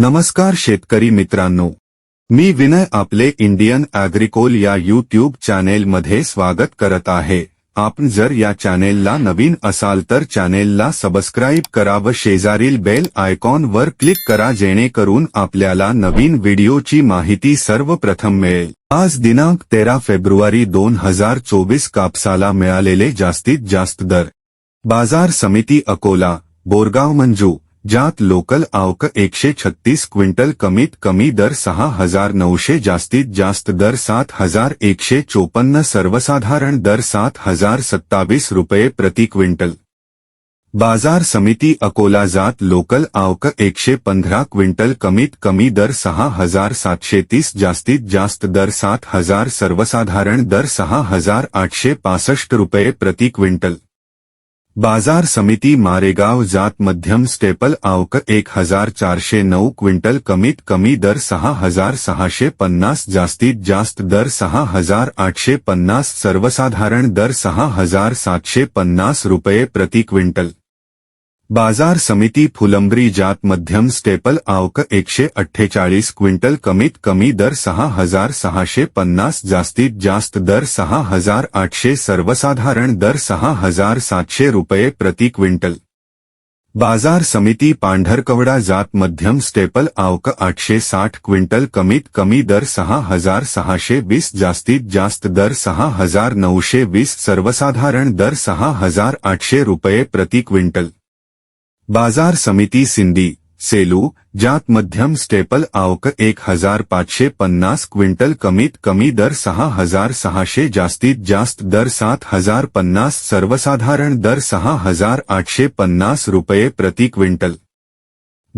नमस्कार शेतकरी मित्रांनो. मी विनय आपले इंडियन ॲग्रिकोल या यूट्यूब चॅनेलमध्ये स्वागत करत आहे. आपण जर या चॅनेलला नवीन असाल तर चॅनेलला सबस्क्राईब करा व शेजारील बेल आयकॉनवर क्लिक करा जेणेकरून आपल्याला नवीन व्हिडिओची माहिती सर्वप्रथम मिळेल. आज दिनांक तेरा फेब्रुवारी दोन हज़ार चोवीस कापसाला मिळालेले जास्तीत जास्त दर. बाज़ार समिती अकोला, बोरगाव, मंजू ज्यात लोकल आवक एकशे छत्तीस क्विंटल कमीत कमी दर सहा हज़ार नऊशे जास्तीत जास्त दर सात हज़ार एकशे चोपन्न सर्वसाधारण दर सात हज़ार सत्तावीस रुपये प्रति क्विंटल. बाज़ार समिती अकोला जात लोकल आवक एकशे पंधरा क्विंटल कमीत कमी दर सहा हज़ार सातशे तीस जास्तीत जास्त दर सात हज़ार सर्वसाधारण दर सहा हज़ार आठशे पासष्ट रुपये प्रति क्विंटल. बाज़ार समिति मारेगाव जात मध्यम स्टेपल आवक एक हज़ार चारशे नौ क्विंटल कमीत कमी दर सहा हज़ार सहाशे पन्नास जास्तीत जास्त दर सहा हज़ार आठशे पन्नास, सर्वसाधारण दर सहा हज़ार सातशे पन्नास रुपये प्रति क्विंटल। बाज़ार समिती फुलंब्री जात मध्यम स्टेपल आवक एकशे अठ्ठेचाळीस क्विंटल कमीत कमी दर सहा हज़ार सहाशे पन्नास जास्तीत जास्त दर सहा हज़ार आठशे सर्वसाधारण दर सहा हज़ार सातशे रुपये प्रति क्विंटल. बाज़ार समिती पांढरकवडा जात मध्यम स्टेपल आवक आठशे साठ क्विंटल कमीत कमी दर सहा हज़ार सहाशे वीस जास्तीत जास्त दर सहा हज़ार नऊशे वीस सर्वसाधारण दर सहा हज़ार आठशे रुपये प्रति क्विंटल. बाज़ार समिति सिंधी सेलू ज्यात मध्यम स्टेपल आवक एक हज़ार पांचे पन्नास क्विंटल कमीत कमी दर सहा हज़ार सहाशे जास्तीत जास्त दर सात हज़ार पन्नास सर्वसाधारण दर सहा हज़ार आठशे पन्नास रुपये प्रति क्विंटल.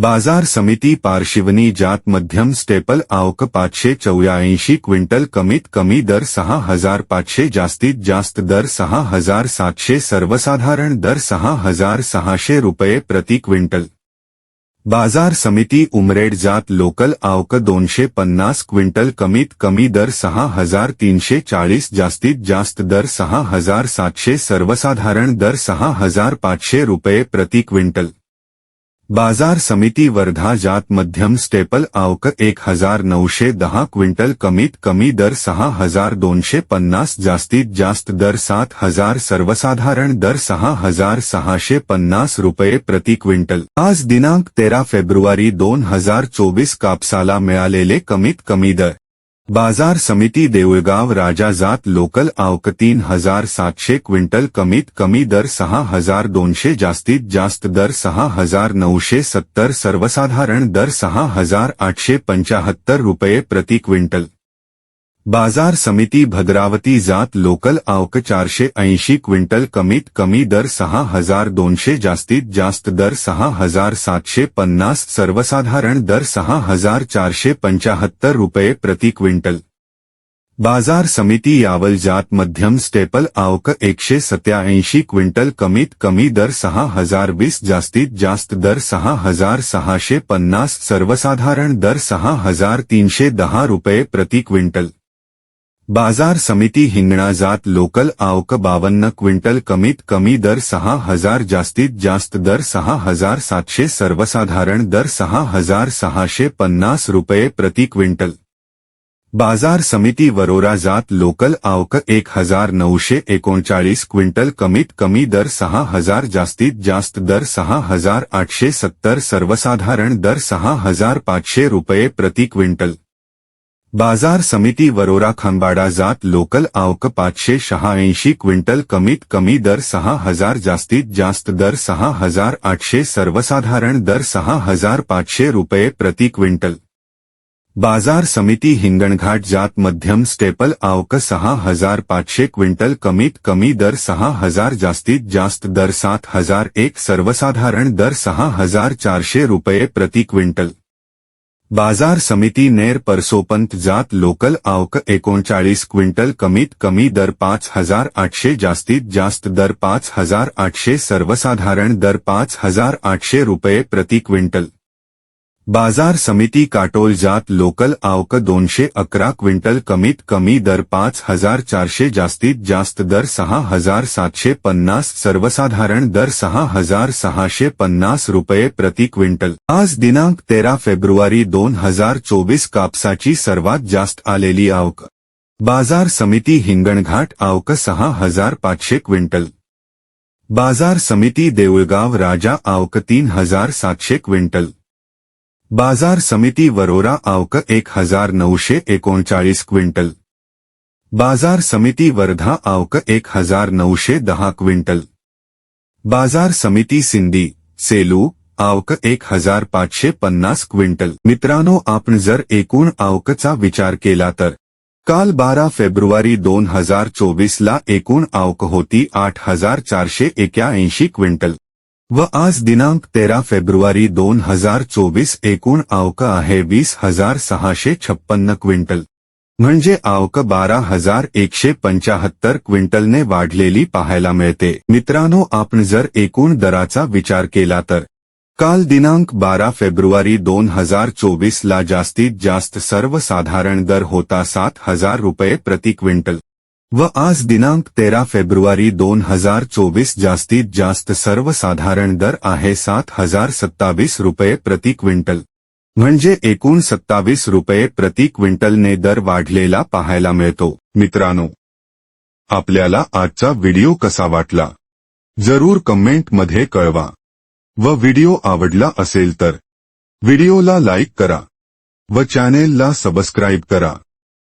बाज़ार समिती पार्शिवनी जात मध्यम स्टेपल आवक पाचशे चौऱ्याऐंशी क्विंटल कमीत कमी दर सहा हज़ार पाचशे जास्तीत जास्त दर सहा हज़ार सातशे सर्वसाधारण दर सहा हज़ार सहाशे रुपये प्रति क्विंटल. बाज़ार समिती उमरेड जात लोकल आवक दोनशे पन्नास क्विंटल कमीत कमी दर सहा हज़ार तीनशे चाळीस जास्तीत जास्त दर सहा हज़ार सातशे सर्वसाधारण दर सहा हज़ार पाचशे रुपये प्रति क्विंटल. बाज़ार समिति वर्धा जात मध्यम स्टेपल आवक एक हज़ार नौशे दहा क्विंटल कमीत कमी दर सहा हज़ार दोनशे पन्नास जास्तीत जास्त दर सात हज़ार सर्वसाधारण दर सहा हज़ार सहाशे पन्नास रुपये प्रति क्विंटल. आज दिनांक तेरा फेब्रुवारी दोन हज़ार चोवीस कापसाला मिळालेले कमीत कमी दर. बाज़ार समिति राजा जात लोकल आवक तीन हज़ार सातशे क्विंटल कमीत कमी दर सहा हज़ार दोनशे जास्तीत जास्त दर सहा हज़ार नऊशे सत्तर सर्वसाधारण दर सहा हज़ार आठशे पंचाहत्तर रुपये प्रति क्विंटल. बाज़ार समिती भद्रावती जात लोकल आवक चारशे ऐंशी क्विंटल कमीत कमी दर सहा हज़ार दोनशे जास्तीत जास्त दर सहा हज़ार सातशे पन्नास सर्वसाधारण दर सहा हज़ार चारशे पंचाहत्तर रुपये प्रति क्विंटल. बाज़ार समिती यावल जात मध्यम स्टेपल आवक एकशे सत्याऐंशी क्विंटल कमीत कमी दर सहा हज़ार वीस जास्तीत जास्त दर सहा हज़ार सहाशे पन्नास सर्वसाधारण दर सहा हज़ार तीनशे दहा रुपये प्रति क्विंटल. बाज़ार समिती हिंगणा जात लोकल आवक बावन्न क्विंटल कमीत कमी दर सहा हज़ार जास्तीत जास्त दर सहा हज़ार सातशे सर्वसाधारण दर सहा हज़ार सहाशे पन्नास रुपये प्रति क्विंटल. बाज़ार समिती वरोरा जात लोकल आवक एक हज़ार नऊशे एकोणचाळीस क्विंटल कमीत कमी दर सहा हज़ार जास्तीत जास्त दर सहा हज़ार आठशे सत्तर सर्वसाधारण दर सहा हज़ार पाचशे रुपये प्रति क्विंटल. बाज़ार समिती वरोरा खंबाडा जात लोकल आवक पाचशे शहाऐंशी क्विंटल कमीत कमी दर सहा हज़ार जास्तीत जास्त दर सहा हज़ार आठशे सर्वसाधारण दर सहा हज़ार पाचशे रुपये प्रति क्विंटल। बाज़ार समिती हिंगणघाट जात मध्यम स्टेपल आवक सहा हज़ार पाचशे क्विंटल कमीत कमी दर सहा हज़ार जास्तीत जास्त दर सात हज़ार एक सर्वसाधारण दर सहा हज़ार चारशे रुपये प्रति क्विंटल। बाज़ार समिति नेर परसोपंत जात लोकल आवक एक क्विंटल कमीत कमी दर पाँच हज़ार आठशे जास्तीत जास्त दर पाँच हज़ार आठशे सर्वसाधारण दर पाँच हज़ार आठशे रुपये प्रति क्विंटल. बाजार समिती काटोल जात लोकल आवक दोनशे अकरा क्विंटल कमीत कमी दर पाच हजार चारशे जास्तीत जास्त दर सहा हजार सातशे पन्नास सर्वसाधारण दर सहा हजार सहाशे पन्नास रुपये प्रति क्विंटल. आज दिनांक तेरा फेब्रुवारी दोन हजार चोवीस कापसाची सर्वात जास्त आलेली आवक. बाजार समिती हिंगणघाट आवक सहा हजार पाचशे क्विंटल. बाजार समिती देऊळगाव राजा आवक तीन हजार सातशे क्विंटल. बाजार समिती वरोरा आवक एक हजार नऊशे एकोणचाळीस क्विंटल. बाजार समिती वर्धा आवक एक हजार नऊशे दहा क्विंटल. बाजार समिती सिंधी सेलू आवक एक हजार पाचशे पन्नास क्विंटल. मित्रांनो आपण जर एकूण आवकचा विचार केला तर काल बारा फेब्रुवारी दोन हजार चोवीसला एकूण आवक होती आठ हजार चारशे एक्याऐंशी क्विंटल. व आज दिनांक तेरा फेब्रुवारी दोन हजार चोवीस एकूण आवक आहे वीस हजार सहाशे छप्पन्न क्विंटल. म्हणजे आवक बारा हजार एकशे पंचाहत्तर क्विंटलने वाढलेली पाहायला मिळते. मित्रांनो आपण जर एकूण दराचा विचार केला तर काल दिनांक बारा फेब्रुवारी दोन हजार चोवीसला जास्तीत जास्त सर्वसाधारण दर होता सात हजार रुपये प्रति क्विंटल. व आज दिनांक तेरा फेब्रुवारी दोन हजार चोवीस जास्तीत जास्त सर्वसाधारण दर आहे सात हजार सत्तावीस रुपये प्रति क्विंटल. म्हणजे एकूण सत्तावीस रुपये प्रति क्विंटलने दर वाढलेला पाहायला मिळतो. मित्रांनो आपल्याला आजचा व्हिडिओ कसा वाटला? जरूर कमेंटमध्ये कळवा. व व्हिडिओ आवडला असेल तर व्हिडिओला लाईक करा. व चॅनेलला सबस्क्राईब करा.